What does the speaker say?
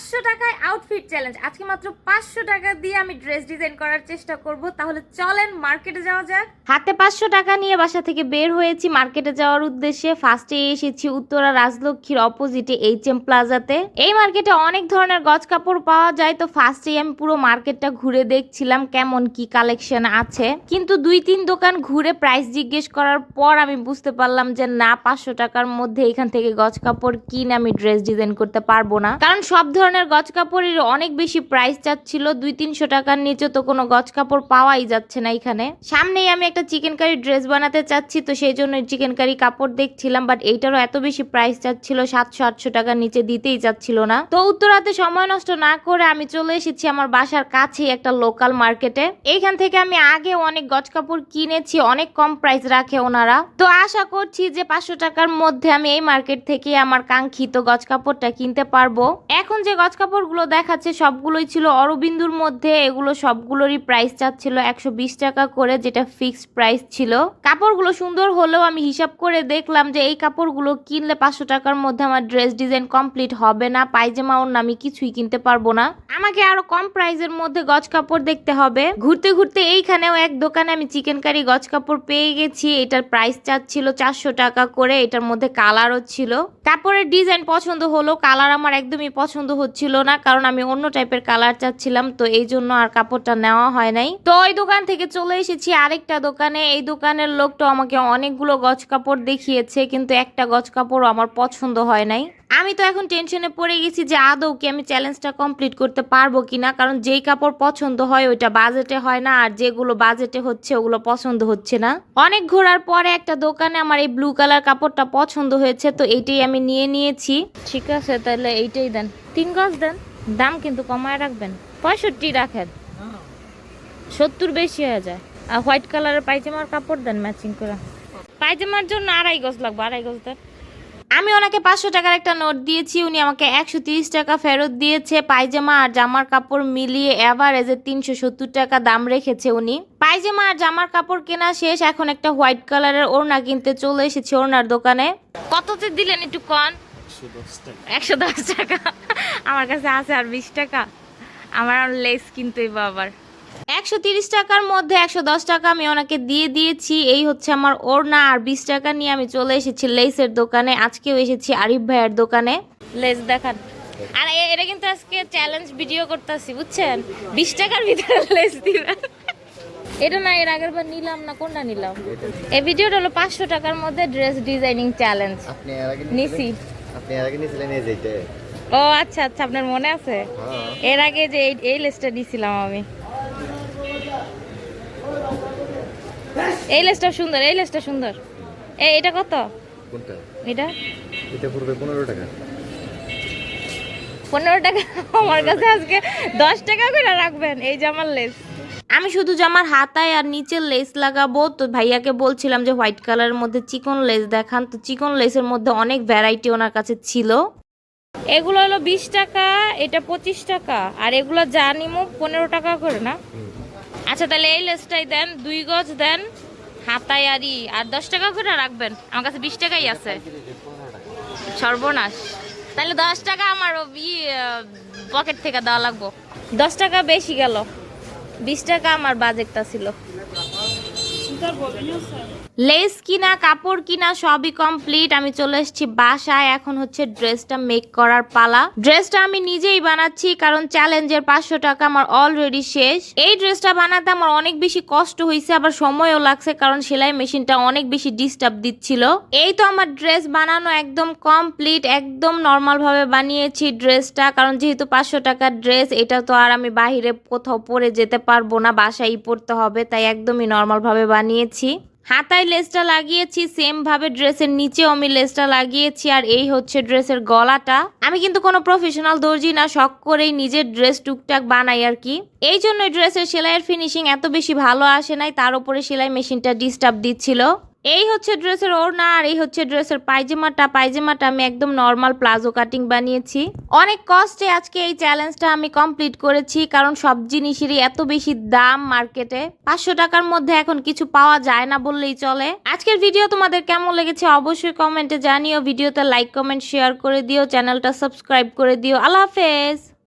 পাঁচশো টাকায় outfit challenge আজকে মাত্র পাঁচশো টাকা দিয়ে আমি ড্রেস ডিজাইন করার চেষ্টা করব। তাহলে চলেন মার্কেটে যাওয়া যাক। হাতে পাঁচশো টাকা নিয়ে বাসা থেকে বের হয়েছি। মার্কেটে যাওয়ার উদ্দেশ্যে ফার্স্টে এসেছি উত্তরা রাজলক্ষ্মীর অপোজিটে এইচ এম প্লাজাতে এই মার্কেটে অনেক ধরনের গজ কাপড় পাওয়া যায়। তো ফার্স্টেই আমি পুরো মার্কেটটা ঘুরে দেখছিলাম কেমন কি কালেকশন আছে। কিন্তু দুই তিন দোকান ঘুরে প্রাইস জিজ্ঞেস করার পর আমি বুঝতে পারলাম যে না, পাঁচশো টাকার মধ্যে এখান থেকে গজ কাপড় কিনে আমি ড্রেস ডিজাইন করতে পারব না। কারণ সব ধরনের গজ কাপড়ের অনেক বেশি প্রাইস চাচ্ছিল দুই তিনশো টাকার নিচে তো কোনো গজ কাপড় পাওয়াই যাচ্ছে না এখানে। সামনেই আমি একটা চিকেন কারি ড্রেস বানাতে চাচ্ছি, তো সেই জন্য চিকেন কারি কাপড় দেখছিলাম বাট এইটারও এত বেশি প্রাইস চাচ্ছিল সাতশো, আটশো টাকার নিচে দিতেই চাচ্ছিল না। তো উত্তরাতে সময় নষ্ট না করে আমি চলে এসেছি আমার বাসার কাছেই একটা লোকাল মার্কেটে এইখান থেকে আমি আগে অনেক গজ কাপড় কিনেছি, অনেক কম প্রাইস রাখে ওনারা। তো আশা করছি যে পাঁচশো টাকার মধ্যে আমি এই মার্কেট থেকে আমার কাঙ্ক্ষিত গজ কাপড়টা কিনতে পারব। এখন যে গজ কাপড়গুলো দেখাচ্ছে সবগুলোই ছিল অরবিন্দুর মধ্যে। এগুলো সবগুলোরই প্রাইস চাচ্ছিল একশো বিশ টাকা করে, যেটা ফিক্সড প্রাইস ছিল। কাপড়গুলো সুন্দর হলেও আমি হিসাব করে দেখলাম যে এই কাপড়গুলো কিনলে পাঁচশো টাকার মধ্যে আমার ড্রেস ডিজাইন কমপ্লিট হবে না, পায়জামা ওর আমি কিছুই কিনতে পারব না। আমাকে আরও কম প্রাইসের মধ্যে গজ কাপড় দেখতে হবে। ঘুরতে ঘুরতে এইখানেও এক দোকানে আমি চিকেন কারি গজ কাপড় পেয়ে গেছি। এটার প্রাইস চাচ্ছিল চারশো টাকা করে, এটার মধ্যে কালারও ছিল। কাপড়ের ডিজাইন পছন্দ হলো কালার আমার একদমই পছন্দ হচ্ছিল না, কারণ আমি অন্য টাইপের কালার চাচ্ছিলাম, তো এই জন্য আর কাপড়টা নেওয়া হয় নাই। তো ওই দোকান থেকে চলে এসেছি আরেকটা দোকানে। এই দোকানের লোকটা আমাকে অনেকগুলো গজ কাপড় দেখিয়েছে, কিন্তু একটা গজ কাপড়ও আমার পছন্দ হয় নাই। আমি তো এখন টেনশনে পড়ে গেছি যে আদৌ কি আমি চ্যালেঞ্জটা কমপ্লিট করতে পারব কিনা, কারণ যেই কাপড় পছন্দ হয় ওইটা বাজেটে হয় না, আর যেগুলো বাজেটে হচ্ছে ওগুলো পছন্দ হচ্ছে না। অনেক ঘোরার পরে একটা দোকানে আমার এই ব্লু কালার কাপড়টা পছন্দ হয়েছে, তো এইটাই আমি নিয়ে নিয়েছি। ঠিক আছে, তাহলে এইটাই দেন। তিন গজ দেন, দাম কিন্তু কমায় রাখবেন। পঁয়ষট্টি রাখেন। সত্তর বেশি হয়ে যায়। আর হোয়াইট কালারের পায়জামার কাপড় দেন ম্যাচিং করে। পায়জামার জন্য আড়াই গজ লাগবে, আড়াই গজ দেন। আমি ওনাকে পাঁচশো টাকার একটা নোট দিয়েছি, উনি আমাকে একশো তিরিশ টাকা ফেরত দিয়েছে, পায়জামা আর জামার কাপড় মিলিয়ে অ্যাভারেজে তিনশো সত্তর টাকা দাম রেখেছে উনি। পায়জামা আর জামার কাপড় কেনা শেষ, এখন একটা হোয়াইট কালারের ওড়না কিনতে চলে এসেছি ওড়নার দোকানে। কততে দিলেন একটু কন? একশো দশ টাকা। আমার কাছে আছে আর বিশ টাকা। আমার আর লেস কিনতেই আবার। একশো তিরিশ টাকার মধ্যে একশো দশ টাকা আমি ওনাকে দিয়ে দিয়েছি। এই হচ্ছে আমার ওড়না আর বিশ টাকা নিয়ে আমি চলে এসেছি লেসের দোকানে। আজকেও এসেছি আরিফ ভাইয়ের দোকানে। লেস দেখান। আর এটা কিন্তু আজকে চ্যালেঞ্জ ভিডিও করতেছি বুঝছেন? বিশ টাকার ভিতরে লেস দিবেন। এটা না এর আগের বার নিলাম না কোনটা নিলাম? এই ভিডিওটা হলো পাঁচশো টাকার মধ্যে ড্রেস ডিজাইনিং চ্যালেঞ্জ আপনি নিছি। আপনি এর আগে নিয়েছিলেন এই যেটা ও আচ্ছা আচ্ছা আপনার মনে আছে? হ্যাঁ। এর আগে যে এই- এই লেসটা নিয়েছিলাম আমি। এই লেসটা সুন্দর এই লেসটা সুন্দর। এই এটা কত? কোনটা? এটা? এটা পড়বে পনেরো টাকা। পনেরো টাকা? আমার কাছে আজকে দশ টাকা করে রাখবেন এই জামার লেস আমি শুধু জামার হাতায় আর নিচের লেস লাগাবো, তো ভাইয়াকে বলছিলাম যে হোয়াইট কালারের মধ্যে চিকন লেস দেখান। তো চিকন লেসের মধ্যে অনেক ভ্যারাইটি ওনার কাছে ছিল। এগুলো হলো বিশ টাকা, এটা পঁচিশ টাকা। আর এগুলো যা নিমো, পনেরো টাকা করে না? আচ্ছা তাহলে এই লেসটাই দেন, দুই গজ দেন, হাতায় আরই আর দশ টাকা করে রাখবেন, আমার কাছে বিশ টাকাই আছে। সর্বনাশ। তাহলে দশ টাকা আমার পকেট থেকে দেওয়া লাগবো। দশ টাকা বেশি গেল। বিশ টাকা আমার বাজেটটা ছিল। লেস কিনা, কাপড় কিনা, সবই কমপ্লিট আমি চলে এসেছি বাসায়। এখন হচ্ছে ড্রেসটা মেক করার পালা। ড্রেসটা আমি নিজেই বানাচ্ছি, কারণ চ্যালেঞ্জের পাঁচশো টাকা আমার অলরেডি শেষ। এই ড্রেসটা বানাতে আমার অনেক বেশি কষ্ট হয়েছে আবার সময়ও লাগছে, কারণ সেলাই মেশিনটা অনেক বেশি ডিস্টার্ব দিচ্ছিল। এই তো আমার ড্রেস বানানো একদম কমপ্লিট একদম নর্মাল ভাবে বানিয়েছি ড্রেসটা কারণ যেহেতু পাঁচশো টাকার ড্রেস এটা তো আর আমি বাহিরে কোথাও পরে যেতে পারব না, বাসায় পরতে হবে, তাই একদমই নর্মাল ভাবে বানিয়েছি। হাতায় লেসটা লাগিয়েছি সেম ভাবে ড্রেসের নিচেও আমি লেসটা লাগিয়েছি, আর এই হচ্ছে ড্রেসের গলাটা। আমি কিন্তু কোনো প্রফেশনাল দর্জি না, শখ করেই নিজের ড্রেস টুকটাক বানাই আর কি। এই জন্য ড্রেসের সেলাইয়ের ফিনিশিং এত বেশি ভালো আসে নাই, তার উপরে সেলাই মেশিনটা ডিস্টার্ব দিচ্ছিল। এই হচ্ছে ড্রেসের ওড়না আর এই হচ্ছে ড্রেসের পায়জামাটা। পায়জামাটা আমি একদম নর্মাল প্লাজো কাটিং বানিয়েছি। অনেক কষ্টে আজকে এই চ্যালেঞ্জটা আমি কমপ্লিট করেছি, কারণ সব জিনিসেরই এত বেশি দাম মার্কেটে পাঁচশো টাকার মধ্যে এখন কিছু পাওয়া যায় না বললেই চলে। আজকের ভিডিও তোমাদের কেমন লেগেছে অবশ্যই কমেন্টে জানিও। ভিডিওতে লাইক কমেন্ট শেয়ার করে দিও। চ্যানেলটা সাবস্ক্রাইব করে দিও। আল্লাহ হাফেজ!